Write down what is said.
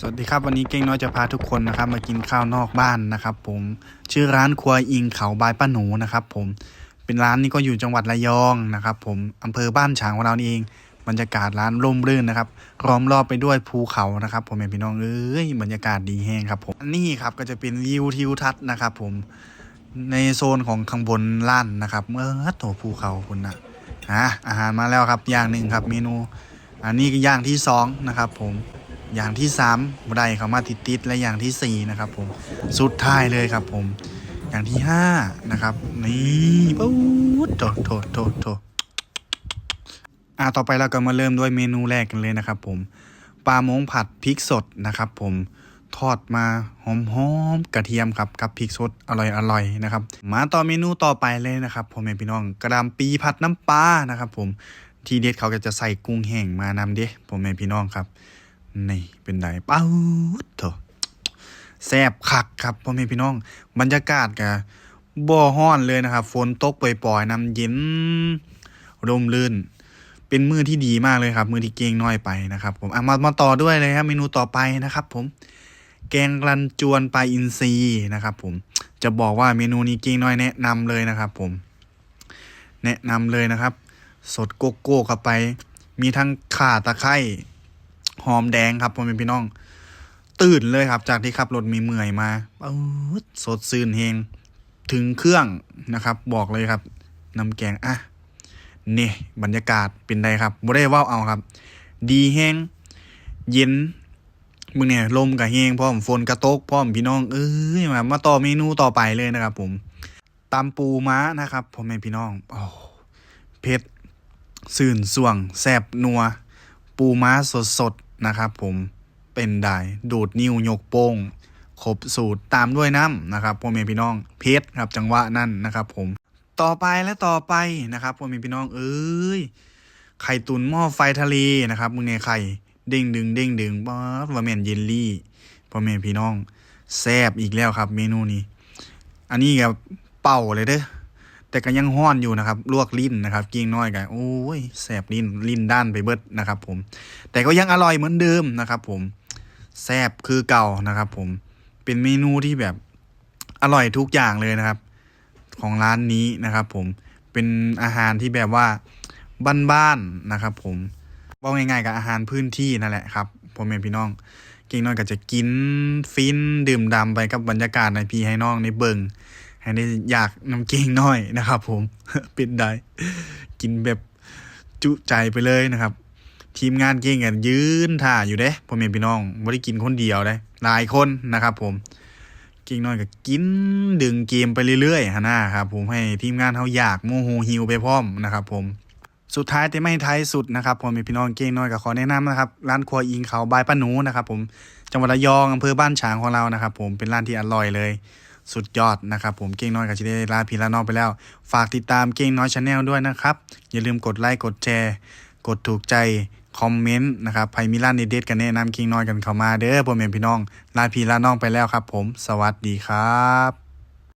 สวัสดีครับวันนี้เก้งน้อยจะพาทุกคนนะครับ มากินข้าวนอกบ้านนะครับ ผมชื่อร้านครัวอิงเขาบายป้าหนูนะครับ ผมเป็นร้านนี้ก็อยู่จังหวัดระยองนะครับ ผมอำเภอบ้านฉางของเราเองบรรยากาศร้านร่มรื่นนะครับล้อมรอบไปด้วยภูเขานะครับ ผมพี่น้องเอ้ยบรรยากาศดีแห้งครับ ผมนี่ครับก็จะเป็นวิวทิวทัศน์นะครับ ผมในโซนของข้างบนล้านนะครับเมื่อโถภูเขาคุณนะอะอาหารมาแล้วครับอย่างหนึ่งครับ เมนู อันนี้ก็อย่างที่สองนะครับ ผม อย่างที่สามบัไดเข้ามาติดติดๆและอย่างที่สี่นะครับผมสุดท้ายเลยครับผม อย่างที่ห้านะครับนี่ปุ๊ดโถโถโถโถอ่าต่อไปเราก็มาเริ่มด้วยเมนูแรกกันเลยนะครับผมปลาโมงผัดพริกสดนะครับผมทอดมาหอมๆกระเทียมครับกับพริกสดอร่อยๆนะครับมาต่อเมนูต่อไปเลยนะครับผมเองพี่น้องกระดำปีผัดน้ำปลานะครับผมทีเด็ดเขาก็จะใส่กุ้งแห้งมานำเด้ผมเป็นพี่น้องครับ นี่เป็นไดเป้าเถอะแซบคักครับพ่อแม่พี่น้อง บรรยากาศกับบ่อห้อนเลยนะครับ ฝนตกปล่อยๆน้ำเย็นร่มรื่น เป็นมือที่ดีมากเลยครับ มือที่เก่งน้อยไปนะครับ ผมอะมามาต่อด้วยเลยครับเมนูต่อไปนะครับ ผม แกงรันจวนปลาอินทรีนะครับ ผมจะบอกว่าเมนูนี้เก่งน้อยแนะนำเลยนะครับ ผม แนะนำเลยนะครับ สดโกโก้เข้าไป มีทั้งข่าตะไคร้ อมแดงครับพ่อแม่พี่น้อง ตื่นเลยครับ จากที่ขับรถมีเมื่อยมาสดซื่นเฮงถึงเครื่องนะครับ บอกเลยครับน้ำแกงอะนี่บรรยากาศเป็นไดครับบ่ได้ว่าเอาครับ ดีแห้งเย็นมึงเนี่ยลมกับแห้งพร้อมฝนกระตกพร้อมพี่น้องเอ้ยมามาต่อเมนูต่อไปเลยนะครับ ผมตำปูม้านะครับพ่อแม่พี่น้องโอ้เผ็ดสื่นส่วงแซบนัว ปูม้าสดสด นะครับผมเป็นได้ดูดนิ้วยกโป้งครบสูตรตามด้วยน้ำนะครับพ่อแม่พี่น้องเผ็ดครับจังหวะนั่นนะครับ ผมต่อไปและต่อไปนะครับพ่อแม่พี่น้องเอ้ยไข่ตุนหม้อไฟทะเลนะครับมึงเนี่ยไข่เด้งดึงเด้งดึงป๊าดว่าแมนเยลลี่พ่อแม่พี่น้องแซบอีกแล้วครับ เมนูนี้ อันนี้กับเป่าเลยเด้อ แต่ก็ยังห้อนอยู่นะครับ ลวกลิ้นนะครับ กิ้งน้อยกันโอ้ยแสบลิ้นลิ้นด้านไปเบิดนะครับ ผม แต่ก็ยังอร่อยเหมือนเดิมนะครับ ผมแซบคือเก่านะครับ ผมเป็นเมนูที่แบบอร่อยทุกอย่างเลยนะครับ ของร้านนี้นะครับ ผมเป็นอาหารที่แบบว่าบ้านๆนะครับ ผมบอกง่ายๆกับอาหารพื้นที่นั่นแหละครับผมเป็นพี่น้องกิ้งน้อยก็จะกินฟินดื่มดำไปกับบรรยากาศในพี่ให้น้องในเบิง ให้ได้อยากน้ำเก่งน้อยนะครับผมเป็นได้กินแบบจุใจไปเลยนะครับ ทีมงานเก่งกันยืนท่าอยู่เด้พ่อแม่พี่น้องไม่ได้กินคนเดียวได้หลายคนนะครับ ผมเก่งน้อยก็กินดึงเกมไปเรื่อยๆฮะนะครับ ผมให้ทีมงานเขาอยากโมโหฮิวไปพร้อมนะครับ ผมสุดท้ายแต่ไม่ท้ายสุดนะครับผมมีพี่น้องเก่งน้อยกับขอแนะนำนะครับร้านครัวอิงเขาบายป้าหนูนะครับผมจังหวัดระยองอำเภอบ้านฉางของเรานะครับผมเป็นร้านที่อร่อยเลย สุดยอดนะครับ ผมเก้งน้อยกับชิเดลาพีลานอกไปแล้ว ฝากติดตามเก้งน้อยชาแนลด้วยนะครับ อย่าลืมกดไลค์กดแชร์ กดถูกใจคอมเมนต์นะครับไพมิลานเด็ดกันแนะนำเก้งน้อยกันเข้ามาเด้อพ่อแม่พี่น้องลาพีลานอกไปแล้วครับ ผม สวัสดีครับ